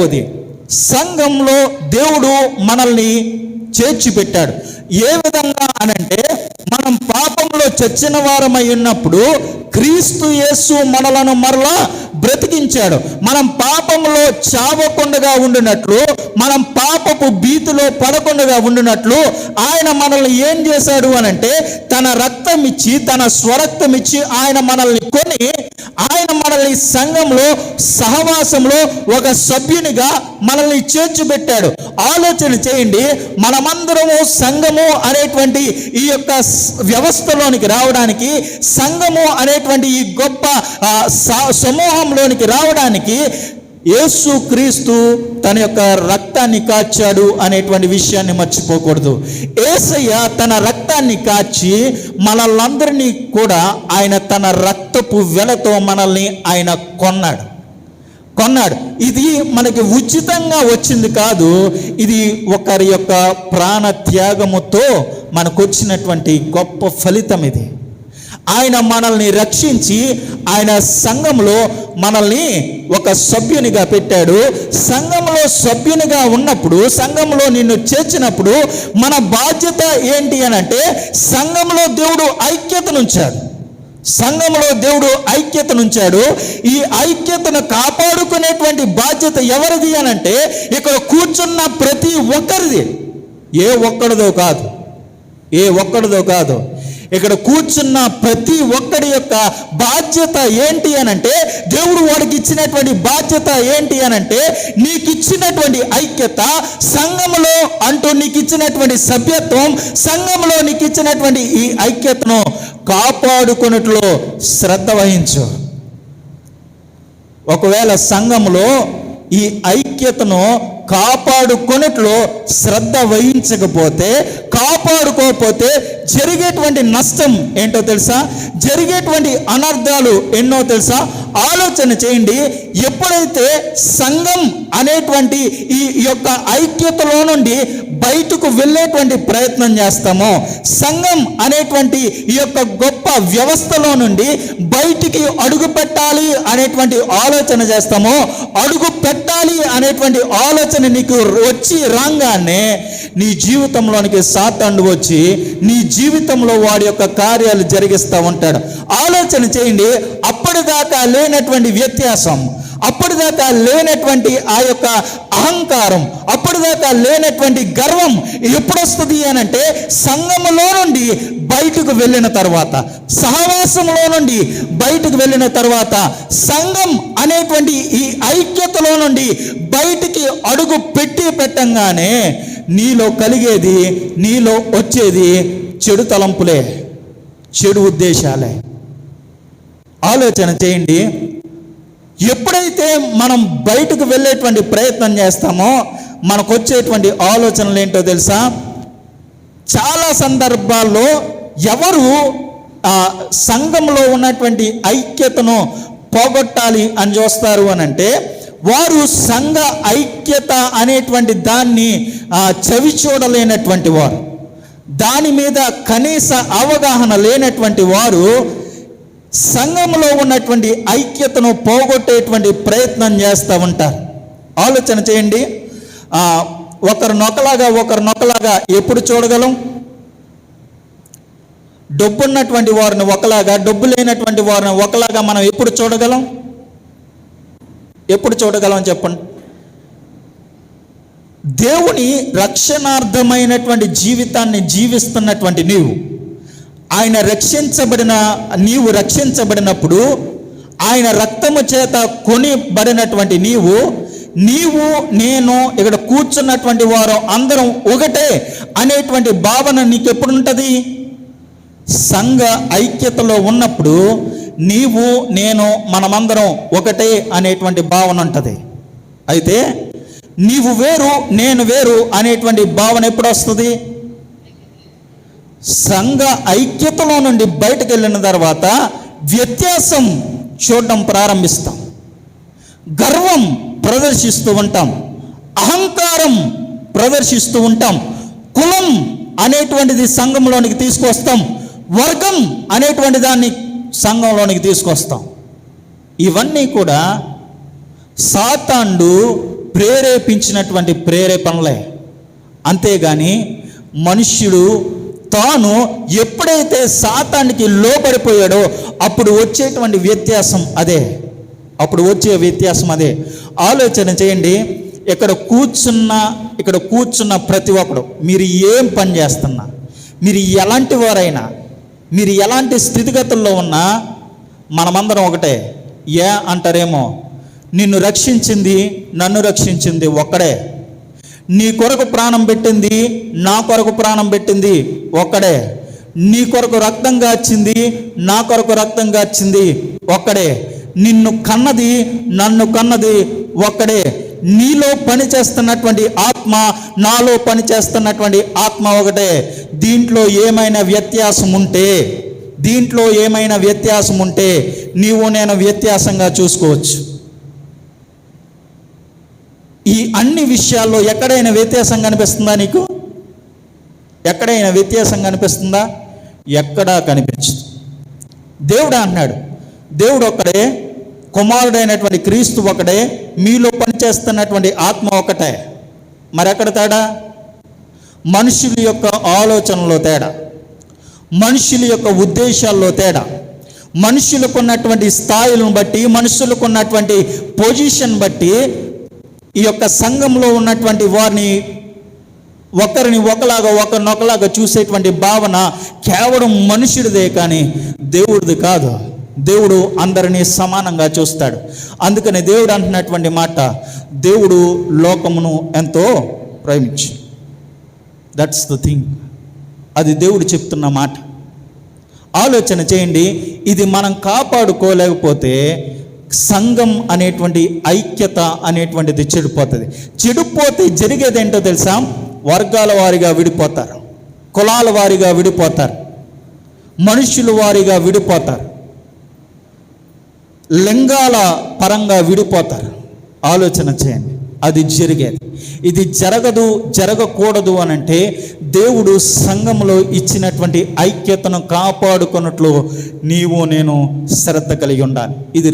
రెండవది సంఘంలో దేవుడు మనల్ని చేర్చి పెట్టాడు ఏ విధంగా అనంటే మనం పాపంలో చచ్చిన వారమై ఉన్నప్పుడు క్రీస్తు యేసు మనలను మరలా బ్రతికించాడు. మనం పాపంలో చావకుండగా ఉండినట్లు మనం పాపపు భీతిలో పడకుండగా ఉండినట్లు ఆయన మనల్ని ఏం చేశాడు అనంటే తన రక్తం ఇచ్చి తన స్వరక్తం ఇచ్చి ఆయన మనల్ని కొని ఆయన మనల్ని సంఘంలో సహవాసంలో ఒక సభ్యునిగా మనల్ని చేర్చిపెట్టాడు. ఆలోచన చేయండి మనమందరము సంఘము అనేటువంటి ఈ యొక్క వ్యవస్థలోనికి రావడానికి సంఘము అనేటువంటి ఈ గొప్ప స- సమూహంలోనికి రావడానికి యేసు క్రీస్తు తన యొక్క రక్తాన్ని కాచాడు అనేటువంటి విషయాన్ని మర్చిపోకూడదు. ఏసయ్య తన రక్తాన్ని కాచి మనలందరినీ కూడా ఆయన తన రక్తపు వెలతో మనల్ని ఆయన కొన్నాడు. కొన్నాడు. ఇది మనకి ఉచితంగా వచ్చింది కాదు ఇది ఒకరి యొక్క ప్రాణ త్యాగముతో మనకు వచ్చినటువంటి గొప్ప ఫలితం ఇది ఆయన మనల్ని రక్షించి ఆయన సంఘంలో మనల్ని ఒక సభ్యునిగా పెట్టాడు. సంఘంలో సభ్యునిగా ఉన్నప్పుడు సంఘంలో నిన్ను చేర్చినప్పుడు మన బాధ్యత ఏంటి అని అంటే సంఘంలో దేవుడు ఐక్యతనుంచాడు సంఘంలో దేవుడు ఐక్యతనుంచాడు ఈ ఐక్యతను కాపాడుకునేటువంటి బాధ్యత ఎవరిది అనంటే ఇక్కడ కూర్చున్న ప్రతి ఒక్కరిది. ఏ ఒక్కడిదో కాదు. ఏ ఒక్కడిదో కాదు. ఇక్కడ కూర్చున్న ప్రతి ఒక్కడి యొక్క బాధ్యత ఏంటి అనంటే దేవుడు వాడికి ఇచ్చినటువంటి బాధ్యత ఏంటి అనంటే నీకు ఇచ్చినటువంటి ఐక్యత సంఘంలో అంటూ నీకు ఇచ్చినటువంటి సభ్యత్వం సంఘంలో నీకు ఇచ్చినటువంటి ఈ ఐక్యతను కాపాడుకున్నట్లో శ్రద్ధ వహించు. ఒకవేళ సంఘంలో ఈ ఐక్యతను కాపాడుకొనట్లో శ్రద్ధ వహించకపోతే కాపాడుకోకపోతే జరిగేటువంటి నష్టం ఏంటో తెలుసా? జరిగేటువంటి అనర్థాలు ఎన్నో తెలుసా? ఆలోచన చేయండి. ఎప్పుడైతే సంఘం అనేటువంటి ఈ యొక్క ఐక్యతలో నుండి బయటకు వెళ్ళేటువంటి ప్రయత్నం చేస్తామో సంఘం అనేటువంటి ఈ యొక్క గొప్ప వ్యవస్థలో నుండి బయటికి అడుగు పెట్టాలి అనేటువంటి ఆలోచన చేస్తామో అడుగు పెట్టాలి అనేటువంటి ఆలోచన నీకు వచ్చి రాగానే నీ జీవితంలోనికి సాతాండు వచ్చి నీ జీవితంలో వాడి యొక్క కార్యాలు జరిగిస్తూ ఉంటాడు. ఆలోచన చేయండి అప్పటిదాకా లేనటువంటి వ్యత్యాసం అప్పటిదాకా లేనటువంటి ఆ యొక్క అహంకారం అప్పటిదాకా లేనటువంటి గర్వం ఎప్పుడొస్తుంది అని అంటే సంఘములో నుండి బయటకు వెళ్ళిన తర్వాత సహవాసంలో నుండి బయటకు వెళ్ళిన తర్వాత సంఘం అనేటువంటి ఈ ఐక్యతలో నుండి బయటికి అడుగు పెట్టి పెట్టంగానే నీలో కలిగేది నీలో వచ్చేది చెడు తలంపులే చెడు ఉద్దేశాలే. ఆలోచన చేయండి. ఎప్పుడైతే మనం బయటకు వెళ్ళేటువంటి ప్రయత్నం చేస్తామో మనకు వచ్చేటువంటి ఆలోచనలు ఏంటో తెలుసా? చాలా సందర్భాల్లో ఎవరు ఆ సంఘంలో ఉన్నటువంటి ఐక్యతను పోగొట్టాలి అని చూస్తారు అని అంటే వారు సంఘ ఐక్యత అనేటువంటి దాన్ని ఆ, చవి చూడలేనటువంటి వారు. దాని మీద కనీస అవగాహన లేనటువంటి వారు సంఘంలో ఉన్నటువంటి ఐక్యతను పోగొట్టేటువంటి ప్రయత్నం చేస్తూ ఉంటారు. ఆలోచన చేయండి. ఒకరు నొకలాగా ఒకరు నొకలాగా ఎప్పుడు చూడగలం? డబ్బు ఉన్నటువంటి వారిని ఒకలాగా డబ్బు లేనటువంటి వారిని ఒకలాగా మనం ఎప్పుడు చూడగలం? ఎప్పుడు చూడగలం చెప్పండి. దేవుని రక్షణార్థమైనటువంటి జీవితాన్ని జీవిస్తున్నటువంటి నీవు. ఆయన రక్షించబడిన నీవు రక్షించబడినప్పుడు ఆయన రక్తము చేత కొనిబడినటువంటి నీవు నీవు నేను ఇక్కడ కూర్చున్నటువంటి వారు అందరం ఒకటే అనేటువంటి భావన నీకు ఎప్పుడు ఉంటుంది సంఘ ఐక్యతలో ఉన్నప్పుడు నీవు నేను మనమందరం ఒకటే అనేటువంటి భావన ఉంటుంది. అయితే నీవు వేరు నేను వేరు అనేటువంటి భావన ఎప్పుడు వస్తుంది సంఘ ఐక్యతలో నుండి బయటకు వెళ్ళిన తర్వాత వ్యత్యాసం చూడడం ప్రారంభిస్తాం. గర్వం ప్రదర్శిస్తూ ఉంటాం. అహంకారం ప్రదర్శిస్తూ ఉంటాం. కులం అనేటువంటిది సంఘంలోనికి తీసుకొస్తాం. వర్గం అనేటువంటి దాన్ని సంఘంలోనికి తీసుకొస్తాం. ఇవన్నీ కూడా సాతాండు ప్రేరేపించినటువంటి ప్రేరేపణలే. అంతేగాని మనుష్యుడు తాను ఎప్పుడైతే శాతానికి లోపడిపోయాడో అప్పుడు వచ్చేటువంటి వ్యత్యాసం అదే. అప్పుడు వచ్చే వ్యత్యాసం అదే. ఆలోచన చేయండి ఇక్కడ కూర్చున్న ఇక్కడ కూర్చున్న ప్రతి ఒక్కడు మీరు ఏం పని చేస్తున్నా మీరు ఎలాంటి వారైనా మీరు ఎలాంటి స్థితిగతుల్లో ఉన్నా మనమందరం ఒకటే. ఏ అంటారేమో నిన్ను రక్షించింది నన్ను రక్షించింది ఒక్కడే. నీ కొరకు ప్రాణం పెట్టింది నా కొరకు ప్రాణం పెట్టింది ఒక్కడే. నీ కొరకు రక్తం గాచింది నా కొరకు రక్తం గాచింది ఒక్కడే. నిన్ను కన్నది నన్ను కన్నది ఒక్కడే. నీలో పనిచేస్తున్నటువంటి ఆత్మ నాలో పనిచేస్తున్నటువంటి ఆత్మ ఒకటే. దీంట్లో ఏమైనా వ్యత్యాసం ఉంటే దీంట్లో ఏమైనా వ్యత్యాసం ఉంటే నీవు నేను వ్యత్యాసంగా చూసుకోవచ్చు. ఈ అన్ని విషయాల్లో ఎక్కడైనా వ్యత్యాసం కనిపిస్తుందా నీకు? ఎక్కడైనా వ్యత్యాసం కనిపిస్తుందా? ఎక్కడా కనిపించదు. దేవుడు అన్నాడు దేవుడు ఒక్కడే కుమారుడైనటువంటి క్రీస్తు ఒకడే మీలో పనిచేస్తున్నటువంటి ఆత్మ ఒకటే మరెక్కడ తేడా? మనుషుల యొక్క ఆలోచనలో తేడా. మనుషుల యొక్క ఉద్దేశాల్లో తేడా. మనుషులకు ఉన్నటువంటి స్థాయిలను బట్టి మనుషులకు ఉన్నటువంటి పొజిషన్ బట్టి ఈ యొక్క సంఘంలో ఉన్నటువంటి వారిని ఒకరిని ఒకలాగా ఒకరినొకలాగా చూసేటువంటి భావన కేవలం మనుషుడిదే కానీ దేవుడిది కాదు. దేవుడు అందరినీ సమానంగా చూస్తాడు. అందుకని దేవుడు అంటున్నటువంటి మాట దేవుడు లోకమును ఎంతో ప్రేమించి. దట్స్ ద థింగ్ అది దేవుడు చెప్తున్న మాట. ఆలోచన చేయండి ఇది మనం కాపాడుకోలేకపోతే సంఘం అనేటువంటి ఐక్యత అనేటువంటిది చెడిపోతుంది. చెడిపోతే జరిగేది ఏంటో తెలుసా? వర్గాల వారిగా విడిపోతారు. కులాల వారిగా విడిపోతారు. మనుషుల వారిగా విడిపోతారు. లింగాల పరంగా విడిపోతారు. ఆలోచన చేయండి. అది జరిగేది. ఇది జరగదు జరగకూడదు అని అంటే దేవుడు సంఘంలో ఇచ్చినటువంటి ఐక్యతను కాపాడుకున్నట్లు నీవు నేను శ్రద్ధ కలిగి ఉండాలి. ఇది